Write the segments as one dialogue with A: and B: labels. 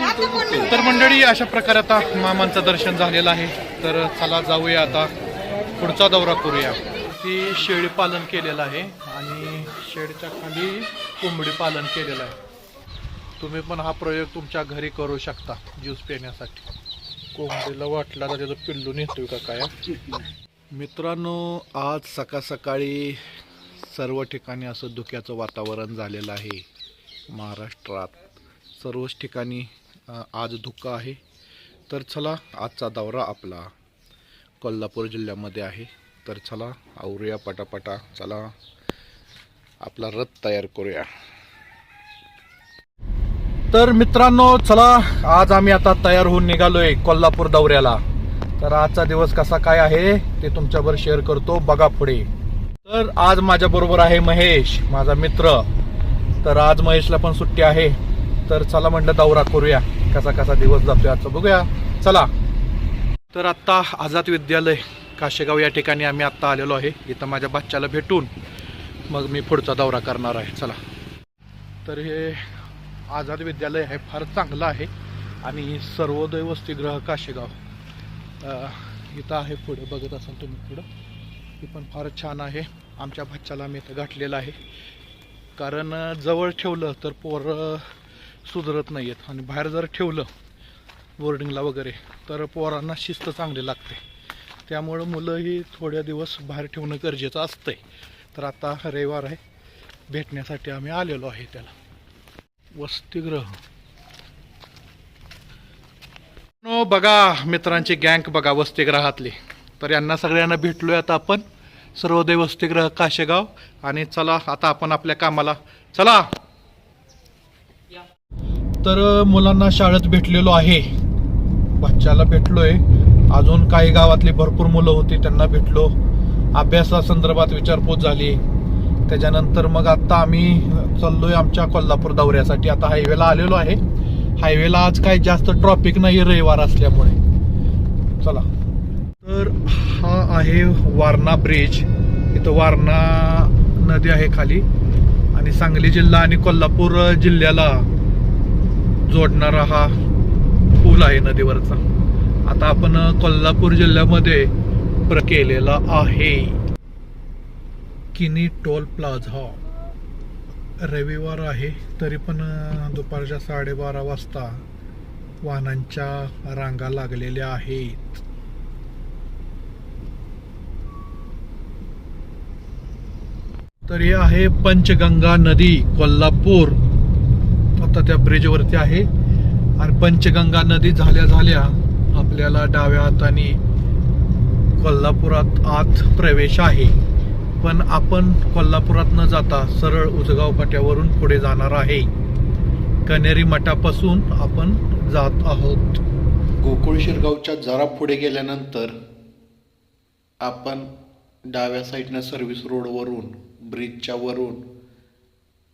A: तर मंडळी अशा प्रकारे आता मामांचं दर्शन झालेलं आहे. तर चला जाऊया आता. पुढचा दौरा करूया. ती शेळी पालन केलेलं आहे आणि शेळीच्या खाली कोंबडी पालन केलेलं आहे. तुम्ही पण हा प्रयोग तुमच्या घरी करू शकता ज्यूस पिण्यासाठी. कोंबडीला वाटला तर त्याचं पिल्लू नेतोय का काय? मित्रांनो आज सकाळ सकाळी सर्व ठिकाणी असं धुक्याचं वातावरण झालेलं आहे. महाराष्ट्रात सर्वच ठिकाणी आज धुकं आहे. तर चला आजचा दौरा आपला कोल्हापूर जिल्ह्यामध्ये आहे. तर चला आवरूया पटापटा. चला आपला रथ तयार करूया. तर मित्रांनो चला आज आम्ही आता तयार होऊन निघालोय कोल्हापूर दौऱ्याला. तर आजचा दिवस कसा काय आहे ते तुमच्यावर शेअर करतो. बघा पुढे. तर आज माझ्या बरोबर आहे महेश माझा मित्र. तर आज महेशला पण सुट्टी आहे. तर चला म्हटलं दौरा करूया. कसा कसा दिवस जातो आजचा बघूया. चला. तर आत्ता आझाद विद्यालय काशेगाव या ठिकाणी आम्ही आत्ता आलेलो आहे. इथं माझ्या बच्च्याला भेटून मग मी पुढचा दौरा करणार आहे. चला. तर हे आझाद विद्यालय हे फार चांगलं आहे आणि सर्वोदय वसतिगृह काशेगाव. इथं आहे पुढे. बघत असाल तुम्ही पुढं. ही पण फार छान आहे. आमच्या बच्च्याला आम्ही इथं गाठलेलं आहे. कारण जवळ ठेवलं तर पोरं सुधरत नाही आहेत आणि बाहेर जर ठेवलं बोर्डिंगला वगैरे तर पोरांना शिस्त चांगली लागते. त्यामुळं मुलं ही थोड्या दिवस बाहेर ठेवणं गरजेचं असतंय. तर आता रविवार आहे. भेटण्यासाठी आम्ही आलेलो आहे त्याला. वसतिग्रह नो बघा मित्रांची गँग बघा वसतिग्रहातली तर यांना सगळ्यांना भेटलोय आता आपण. सर्वोदय वसतिग्रह काशेगाव. आणि चला आता आपण आपल्या कामाला. चला! तर मुलांना शाळेत भेटलेलो आहे. बच्चाला भेटलोय. अजून काही गावातली भरपूर मुलं होती त्यांना भेटलो. अभ्यासासंदर्भात विचारपूस झाली. त्याच्यानंतर मग आत्ता आम्ही चाललोय आमच्या कोल्हापूर दौऱ्यासाठी. आता हायवेला आलेलो आहे. हायवेला आज काही जास्त ट्रॉफिक नाही रविवार असल्यामुळे. चला. तर हा आहे वारणा ब्रिज. इथं वारणा नदी आहे खाली. आणि सांगली जिल्हा आणि कोल्हापूर जिल्ह्याला जोडणारा हा पूल आहे नदीवरचा. आता आपण कोल्हापूर जिल्ह्यामध्ये प्र केलेला आहे. किनी टोल प्लाझा. रविवार आहे तरी पण दुपारच्या साडेबारा वाजता वाहनांच्या रांगा लागलेल्या आहेत. तर हे आहे पंचगंगा नदी कोल्हापूर. आता त्या ब्रिजवरती आहे. आणि पंचगंगा नदी झाल्या झाल्या आपल्याला डाव्या हाताने कोल्हापुरात आत प्रवेश आहे. पण आपण कोल्हापुरात न जाता सरळ उजगाव पाट्यावरून पुढे जाणार आहे. कनेरी मठापासून आपण जात आहोत. गोकुळ शिरगावच्या जरा पुढे गेल्यानंतर आपण डाव्या साईडनं सर्व्हिस रोडवरून ब्रिजच्या वरून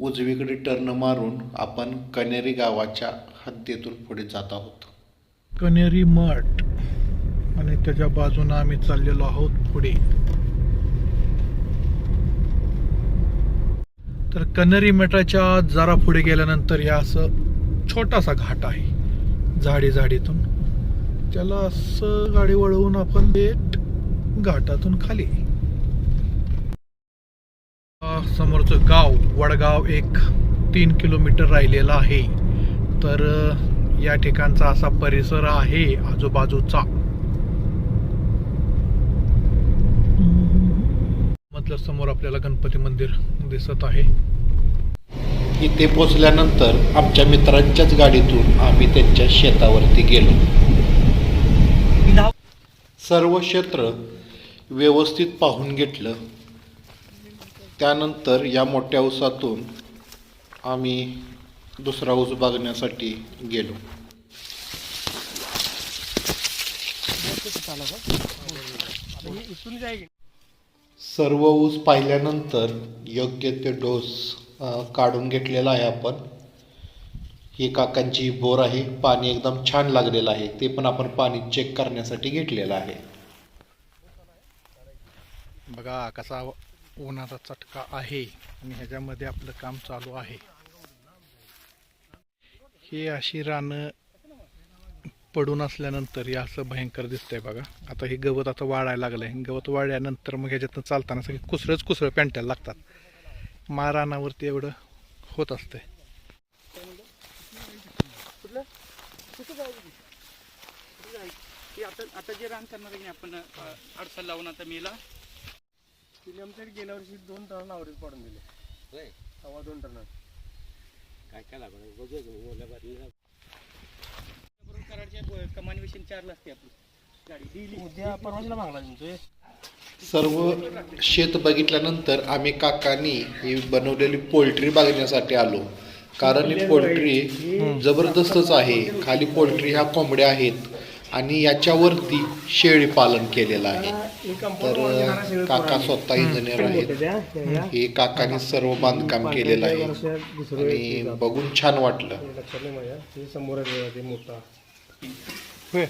A: उजवीकडे टर्न मारून आपण कनेरी गावाच्या हद्दीतून पुढे जात आहोत. कनेरी मठ. आणि त्याच्या बाजूने आम्ही चाललेलो आहोत पुढे. तर कनेरी मठाच्या जरा पुढे गेल्यानंतर या असं छोटासा घाट आहे झाडी झाडीतून त्याला असं गाडी वळवून आपण थेट घाटातून खाली समोरचं गाव वडगाव एक तीन किलोमीटर राहिलेलं आहे. तर या ठिकाणचा असा परिसर आहे आजूबाजूचा. म्हटलं समोर आपल्याला गणपती मंदिर दिसत आहे. इथे पोचल्यानंतर आमच्या मित्रांच्याच गाडीतून आम्ही त्यांच्या शेतावरती गेलो. सर्व क्षेत्र व्यवस्थित पाहून घेतलं. त्यानंतर या मोठ्या ऊसातून आम्ही दुसरा ऊस बघण्यासाठी गेलो. सर्व ऊस पाहिल्यानंतर योग्य ते डोस काढून घेतलेला आहे आपण. ही काकांची बोर आहे पाणी एकदम छान लागलेलं आहे ते पण आपण पाणी चेक करण्यासाठी घेतलेलं आहे. बघा कसा उन्हाचा चटका आहे आणि ह्याच्यामध्ये आपलं काम चालू आहे. हे अशी रानं पडून असल्यानंतर हे असं भयंकर दिसतंय बघा. आता हे गवत आता वाळायला लागलंय. गवत वाळल्यानंतर मग ह्याच्यातनं चालताना सगळे कुसरंच कुसरं पॅन्टायला लागतात. मारानावरती एवढं होत असतंय.
B: आता जे रान करणार आहे आपण अडचण लावून आता मेला.
C: तिने आमच्याकडे गेल्या वर्षी दोन टन आवरेज पाडून दिले. सव्वा दोन टन
B: बरोबर कराडच्या ब- कमानीविषयी चारला असते आपली. गाडी डेली
C: उद्या परवाला मागला तुमचे.
A: सर्व शेत बघितल्यानंतर आम्ही काकांनी ही बनवलेली पोल्ट्री बघण्यासाठी आलो. कारण ही पोल्ट्री जबरदस्तच आहे. खाली पोल्ट्री ह्या कोंबड्या आहेत आणि याच्यावरती शेळी पालन केलेलं आहे. तर काका स्वतः इंजिनियर आहेत. हे? काकाने सर्व बांधकाम केलेलं आहे. आणि बघून छान वाटलं.
B: हे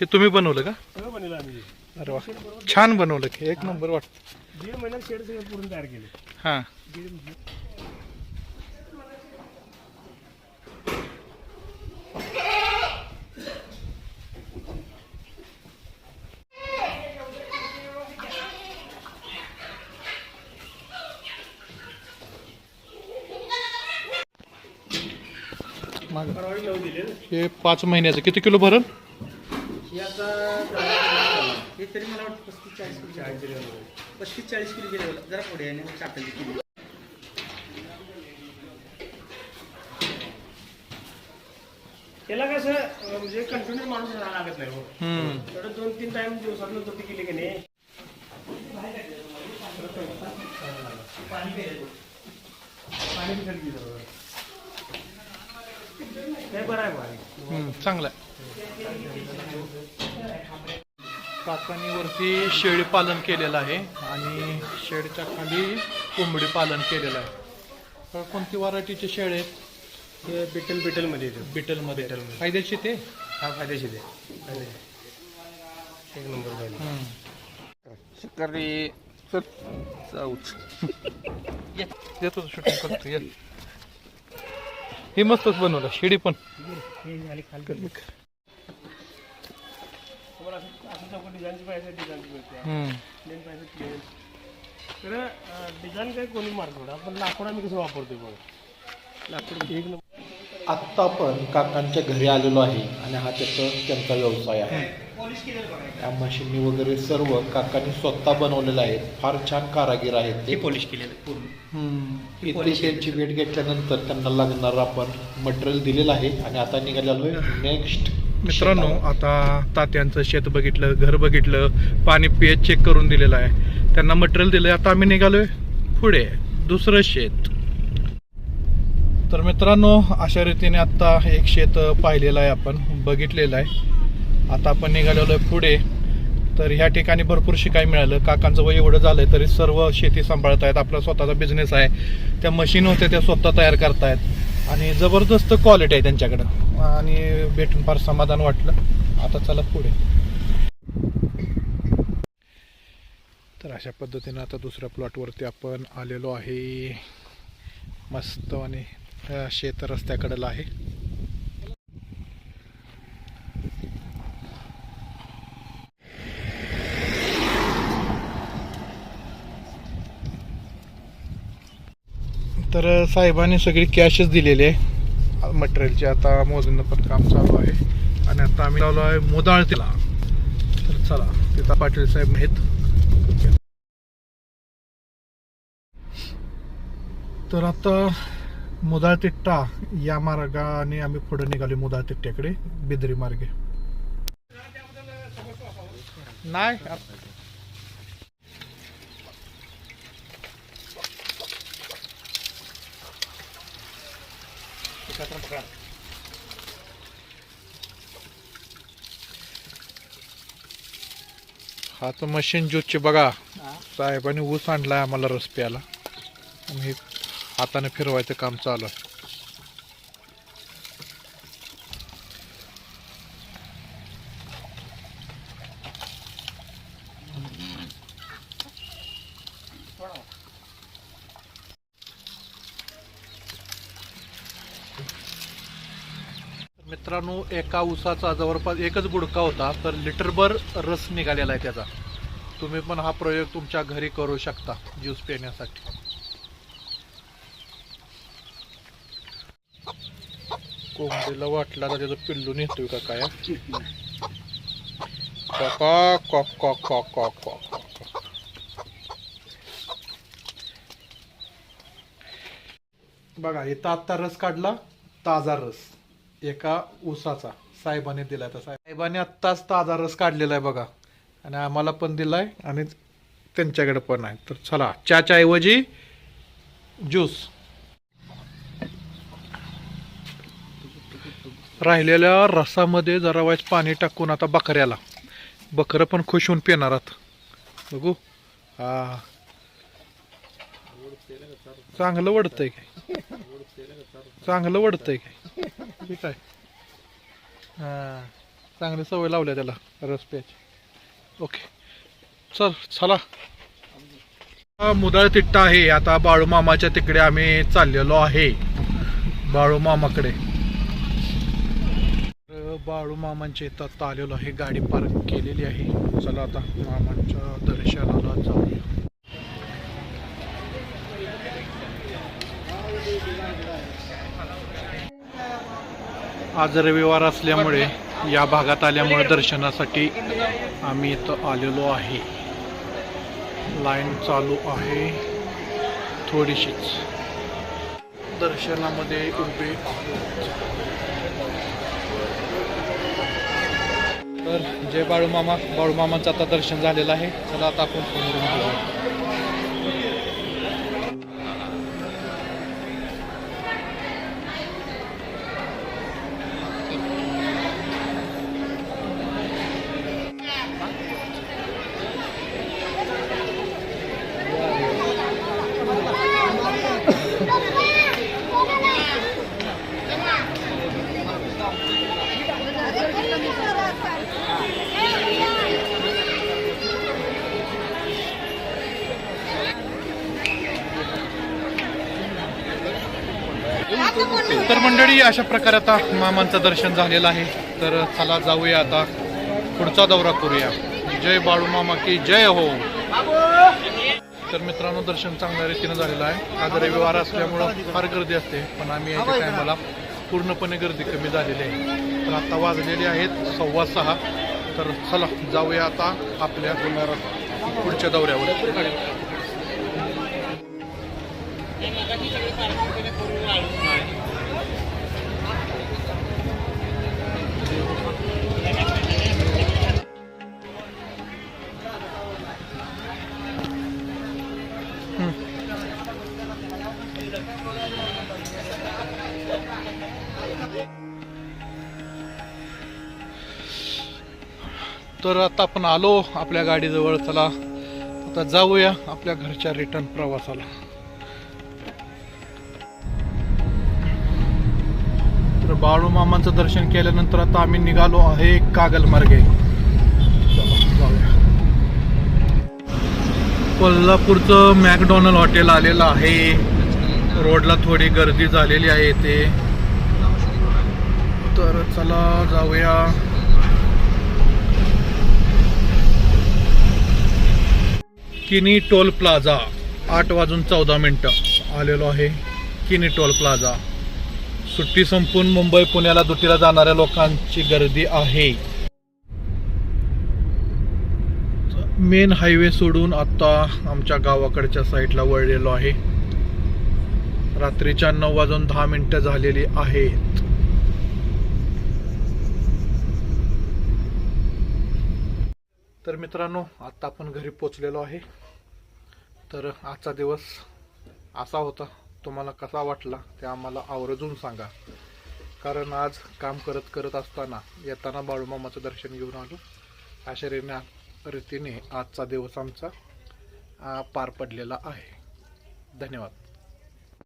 A: हे तुम्ही बनवलं का?
C: सगळं बनवलं आम्ही.
A: अरे वा. छान बनवलं की एक नंबर वाट
C: दीड महिन्यात शेड सगळं पूर्ण तयार केले.
A: हां. हे पाच महिन्याचं. किती किलो भरल?
B: हे हे तरी मला वाटतं पस्तीस चाळीस किलो
C: चाळीस
B: पस्तीस चाळीस किलो गेले जरा पुढे आणि टाकली किलो.
C: त्याला कसं म्हणजे कंटिन्यू माणूस राहायला लागत नाही हो.
A: हम्म.
C: थोडं दोन तीन टाइम दिवसात होती केली की नाही पाणी बी बरं आहे
A: चांगलं आहे. काकांनी वरती शेळी पालन केलेलं आहे आणि शेळीच्या खाली कोंबडी पालन केलेलं आहे. तर कोणती व्हरायटीचे शेळे आहेत?
C: हे बिटल बिटलमध्ये येतो
A: बिटलमध्ये. फायद्याची ते?
C: हा फायदेशीर आहे फायदेशीर एक नंबर
B: शिकारी
A: येतो शूटिंग करतो ये. हे मस्तच बनवलं शिडी पण.
C: असं डिझाईनची पाहिजे डिझाईनची पाहिजे तर डिझाईन काय कोणी मारतो आपण लाकूड आम्ही कसं वापरतो बघ? लाकूड एक नंबर.
A: आत्ता आपण काकांच्या घरी आलेलो आहे आणि हा त्याचा त्यांचा व्यवसाय आहे.
B: पॉलिश
A: त्या मशीननी वगैरे सर्व काकांनी स्वतः बनवलेलं आहे. फार छान कारागीर आहेत
B: हे
A: ते
B: पॉलिश केलेलं.
A: इथे त्यांची भेट घेतल्यानंतर त्यांना लागणार आपण मटेरियल दिलेलं आहे आणि आता निघालेलो आहे नेक्स्ट मित्रांनो आता तात्यांचं शेत बघितलं घर बघितलं पाणी पीएच चेक करून दिलेलं आहे. त्यांना मटेरियल दिलंय. आता आम्ही निघालोय पुढे दुसरं शेत. तर मित्रांनो अशा रीतीने आता एक शेत पाहिलेलं आहे आपण बघितलेलं आहे. आता आपण निघालेलो आहे पुढे. तर ह्या ठिकाणी भरपूर शिकाय मिळालं. काकांचं वय एवढं झालंय तरी सर्व शेती सांभाळत आहेत आपला स्वतःचा बिझनेस आहे. त्या मशीन होत्या त्या स्वतः तयार करतायत. आणि जबरदस्त क्वालिटी आहे त्यांच्याकडं. आणि भेटून फार समाधान वाटलं. आता चला पुढे. तर अशा पद्धतीनं आता दुसऱ्या प्लॉटवरती आपण आलेलो आहे. मस्त आणि शेत रस्त्याकडेला आहे. तर साहेबांनी सगळी कॅशच दिलेली आहे. मटेरियलचे आता मोजणं पण काम चालू आहे. आणि आता आम्ही लावलो आहे मोदाळतीला तर चला तिथं पाटील साहेब आहेत. तर आता मुदाळ तिट्टा या मार्गाने आम्ही पुढे निघालो मुदाळ तिट्ट्याकडे बिदरी मार्गे. नाही हा तर मशीन ज्यूसचे बघा. साहेबांनी ऊस आणलाय आम्हाला रस प्यायला. हाताने फिरवायचं काम चालू आहे. मित्रांनो एका उसाचा जवळपास एकच गुडका होता तर लिटरभर रस निघालेला आहे त्याचा. तुम्ही पण हा प्रयोग तुमच्या घरी करू शकता ज्यूस पिण्यासाठी. कोंबडीला वाटला तर त्याचं पिल्लू नेतोय का काय? कॉक कॉक कॉक कॉक कॉक कॉक बघा हे आत्ता रस काढला ताजा रस. एका ऊसाचा. साहेबाने दिलाय तर साहेबाने आत्ताच ताजा रस काढलेला आहे बघा. आणि आम्हाला पण दिलाय आणि त्यांच्याकडे पण आहे. तर चला चहाच्या ऐवजी ज्यूस. राहिलेल्या रसामध्ये जरा वाईस पाणी टाकून आता बकऱ्याला. बकरं पण खुश होऊन पिणार आहात बघू. हा चांगलं वडतंय काय? चांगलं वडतंय काय? ठीक आहे. हा चांगली सवय लावल्या त्याला रस प्यायची. ओके. चल चला. हा मुदळ तिट्टा आहे. आता बाळू मामाच्या तिकडे आम्ही चाललेलो आहे. बाळू मामाकडे बाळू मामांच्या इथं आता आलेलो आहे. गाडी पार्क केलेली आहे. चला आता मामांच्या दर्शनाला जाऊया. आज रविवार असल्यामुळे या भागात आल्यामुळे दर्शनासाठी आम्ही इथं आलेलो आहे. लाईन चालू आहे. थोडीशीच. दर्शनामध्ये उभे तर जय बाळूमामा बाळूमामांचं आता दर्शन झालेलं आहे. चला आता आपण तर मंडळी अशा प्रकारे आता मामांचं दर्शन झालेलं आहे. तर चला जाऊया आता. पुढचा दौरा करूया. जय बाळू मामा की जय हो. तर मित्रांनो दर्शन चांगल्या रीतीनं झालेलं आहे. आज रविवार असल्यामुळं फार गर्दी असते पण आम्ही याच्या टायमाला पूर्णपणे गर्दी कमी झालेली आहे. तर आता वाजलेली आहेत सव्वा सहा. तर चला जाऊया आता आपल्या पुढच्या दौऱ्यावर. तर आता आपण आलो आपल्या गाडीजवळ चला. आता जाऊया आपल्या घरच्या रिटर्न प्रवासाला. बाळूमामांचं बाळू मामांचं दर्शन केल्यानंतर आता आम्ही निघालो आहे कागल मार्गे चला, जाऊया. कोल्हापूरचं मॅकडॉनल्ड हॉटेल आलेलं आहे. रोडला थोडी गर्दी झालेली आहे इथे. तर चला जाऊया. किनी टोल प्लाझा आठ वाजून चौदा मिनटं आलेलो आहे किनी टोल प्लाझा. सुट्टी संपून मुंबई पुण्याला दुटीला जाणाऱ्या लोकांची गर्दी आहे. मेन हायवे सोडून आता आमच्या गावाकडच्या साईडला वळलेलो आहे. रात्रीच्या नऊ वाजून दहा मिनिटं झालेली आहेत. तर मित्रांनो आता आपण घरी पोचलेलो आहे. तर आजचा दिवस असा होता. तुम्हाला कसा वाटला ते आम्हाला आवर्जून सांगा. कारण आज काम करत करत असताना येताना बाळूमामाचं दर्शन घेऊन आलो. अशा रीतीने आजचा दिवस आमचा पार पडलेला आहे. धन्यवाद.